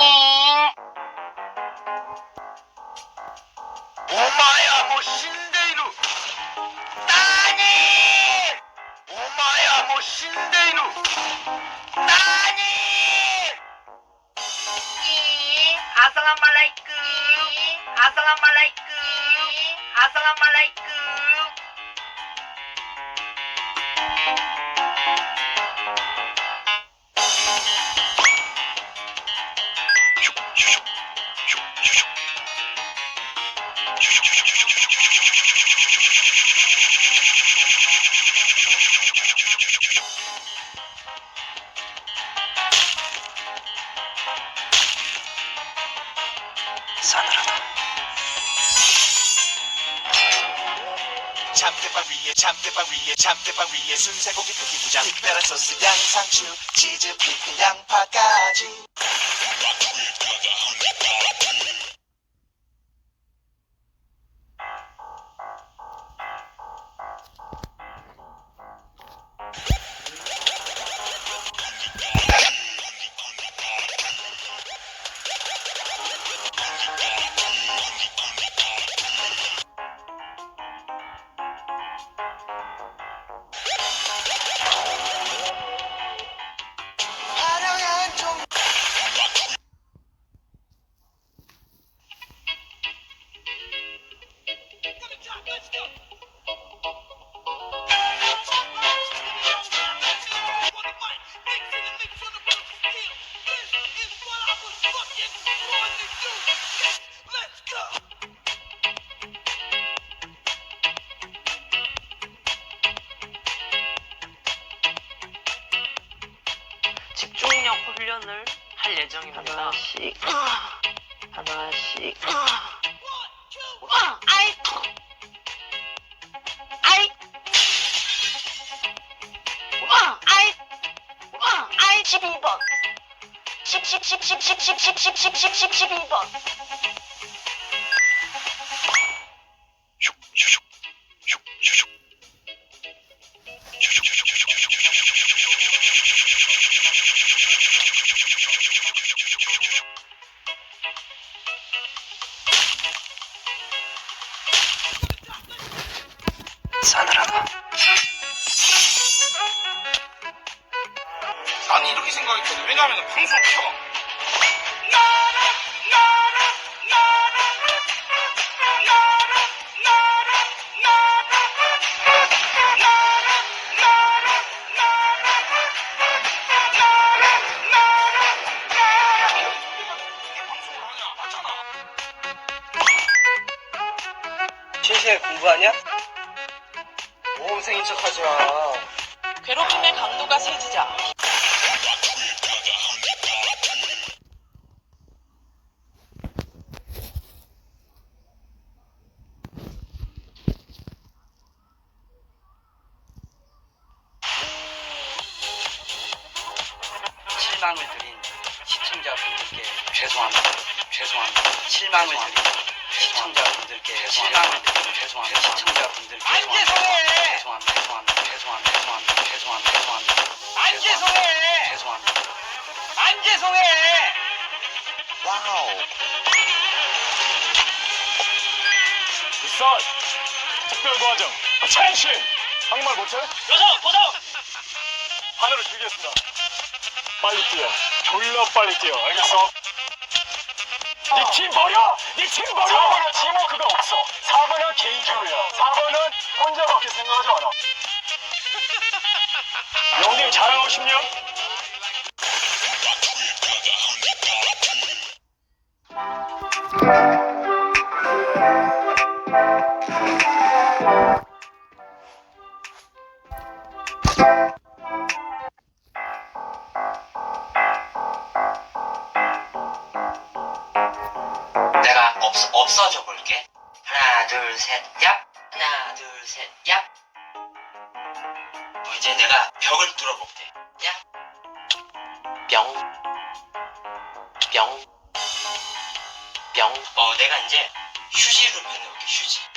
お前はもう死んでいる。何お前はもう死んでいる。何アサラマライクアサマライクアサマライク 잠들방 위에 잠들방 위에 잠들방 위에 순살고기 고기무장. 특별한 소스 양상추 치즈 피클 양파까지 예정입니다. 하나씩 하나씩 아이. 아이. 아이. 아이 12번. 10 10 10 10 10 10 10 10 10 10 10 12번. 이렇게 생각했거든 왜냐하면 방송 켜 나라 나라 나라 나라 나라 나라 나라 나라 이게 방송을 하냐 맞잖아 실시에 공부하냐? 모험생인 척 하지 마. 괴롭힘의 강도가 세지자 실망을 드린 시청자분들께 죄송합니다. 죄송합니다. 실망을 드린 시청자분들께 실망을 드린 죄송합니다. 시청자분들께 안 죄송해! 죄송합니다. 죄송합니다. 죄송합니다. 죄송합니다. 죄송합니다. 죄송합니다. 안 죄송해 죄송합니다. 안 죄송해 와우 일선 특별 과정 차인신 한국말 못해? 도전 도전 하늘을 줄이겠습니다 빨리 뛰어 졸라 빨리 뛰어 알겠어? 네 팀 버려! 네 팀 버려! 4번은 팀워크가 없어 4번은 개인주의야 4번은 혼자밖에 생각하지 않아 영님 잘하고 싶냐? 없, 없어져 볼게. 하나, 둘, 셋, 얍. 하나, 둘, 셋, 얍. 어, 이제 내가 벽을 뚫어볼게. 얍. 뿅. 뿅. 뿅. 어, 내가 이제 휴지로 변해볼게, 휴지.